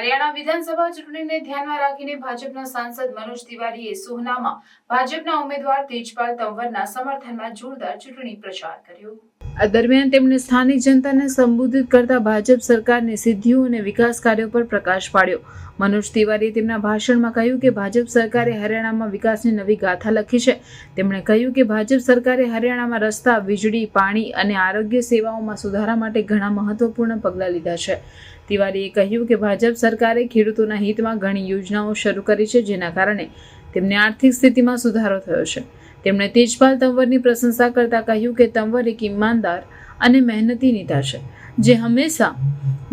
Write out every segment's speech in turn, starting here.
હરિયાણા વિધાનસભા ચૂંટણીને ધ્યાનમાં રાખીને ભાજપના સાંસદ મનોજ તિવારીએ સોહનામાં ભાજપના ઉમેદવાર તેજપાલ તંવરના સમર્થનમાં જોરદાર ચૂંટણી પ્રચાર કર્યો. આ દરમિયાન તેમણે સ્થાનિક જનતાને સંબોધિત કરતા ભાજપ સરકારની સિદ્ધિઓ અને વિકાસ કાર્યો પર પ્રકાશ પાડ્યો. મનોજ તિવારીએ તેમના ભાષણમાં કહ્યું કે ભાજપ સરકારે હરિયાણામાં વિકાસની નવી ગાથા લખી છે. તેમણે કહ્યું કે ભાજપ સરકારે હરિયાણામાં રસ્તા, વીજળી, પાણી અને આરોગ્ય સેવાઓમાં સુધારા માટે ઘણા મહત્વપૂર્ણ પગલાં લીધા છે. તિવારીએ કહ્યું કે ભાજપ સરકારે ખેડૂતોના હિતમાં ઘણી યોજનાઓ શરૂ કરી છે, જેના કારણે તેમની આર્થિક સ્થિતિમાં સુધારો થયો છે. તેમણે તેજપાલ તંવરની પ્રશંસા કરતા કહ્યું કે તંવર એક ઈમાનદાર અને મહેનતી નેતા છે. જે હંમેશા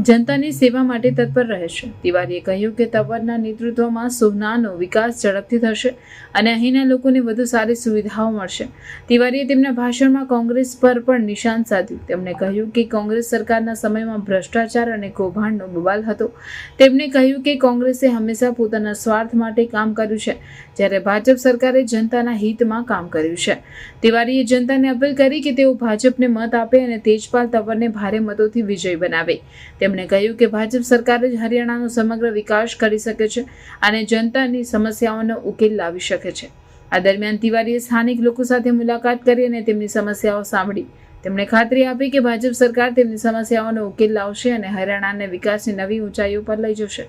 જનતાની સેવા માટે તત્પર રહેશે તિવારીએ કહ્યું કે તંવરના નેતૃત્વમાં સોહનાનો વિકાસ ઝડપથી થશે અને અહીંના લોકોને વધુ સારી સુવિધાઓ મળશે. તિવારીએ તેમના ભાષણમાં કોંગ્રેસ પર પણ નિશાન સાધ્યું. તેમણે કહ્યું કે કોંગ્રેસ સરકારના સમયમાં ભ્રષ્ટાચાર અને કૌભાંડનો બવાલ હતો. તેમણે કહ્યું કે કોંગ્રેસે હંમેશા પોતાના સ્વાર્થ માટે કામ કર્યું છે, જ્યારે ભાજપ સરકારે જનતાના હિતમાં કામ કર્યું છે. તિવારીએ જનતાને અપીલ કરી કે તેઓ ભાજપને મત આપે અને તેજપાલ તંવરને ભારે મતોથી વિજય બનાવે. તેમણે કહ્યું કે ભાજપ સરકાર જ હરિયાણાનો સમગ્ર વિકાસ કરી શકે છે અને જનતાની સમસ્યાઓનો ઉકેલ લાવી શકે છે. આ દરમિયાન તિવારીએ સ્થાનિક લોકો સાથે મુલાકાત કરી અને તેમની સમસ્યાઓ સાંભળી. તેમણે ખાતરી આપી કે ભાજપ સરકાર તેમની સમસ્યાઓનો ઉકેલ લાવશે અને હરિયાણાને વિકાસની નવી ઊંચાઈઓ પર લઈ જશે.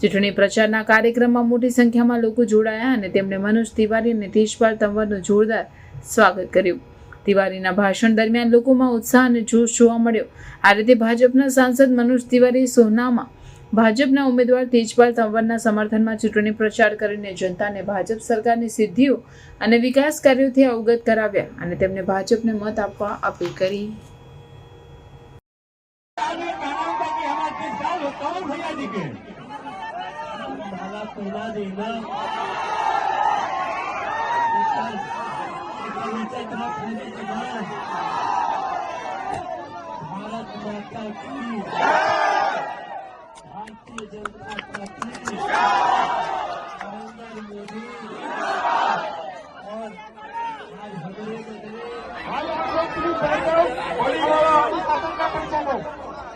ચૂંટણી પ્રચારના કાર્યક્રમમાં મોટી સંખ્યામાં લોકો જોડાયા અને તેમણે મનોજ તિવારી અને તેજપાલ તંવરનું જોરદાર સ્વાગત કર્યું. તિવારીના ભાષણ દરમિયાન લોકોમાં ઉત્સાહ અને જોશ જોવા મળ્યો. આ રીતે ભાજપના સાંસદ મનોજ તિવારી સોનામાં ભાજપના ઉમેદવાર તેજપાલ તંવરના સમર્થનમાં ચૂંટણી પ્રચાર કરીને જનતાને ભાજપ સરકારની સિદ્ધિઓ અને વિકાસ કાર્યોથી અવગત કરાવ્યા અને તેમને ભાજપને મત આપવા અપીલ કરી. आगे سے بات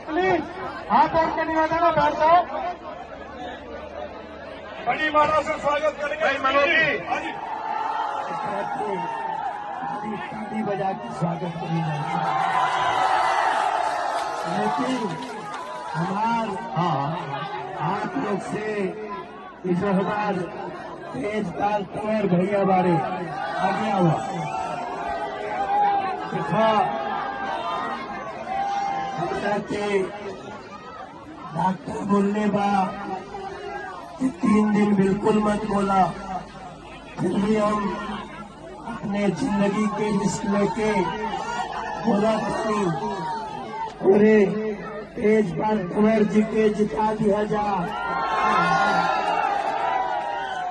پلیز ہاتھ اور کے نوازا نا بیٹھ جاؤ بڑی مہاراج سے سواگت کریں بجا کے سواگت کری جاتی لیکن ہمار ہاں، آپ لوگ سے اس ہمار تیز تال کنور بھیا بارے آگیا ہوا۔ کے ڈاکٹر بولنے با تین دن بالکل مت بولا، پھر بھی ہم अपने जिंदगी के रिस्क लेके बोला अपनी पूरे तेज पाल कुंवर जी के जिता दिया जा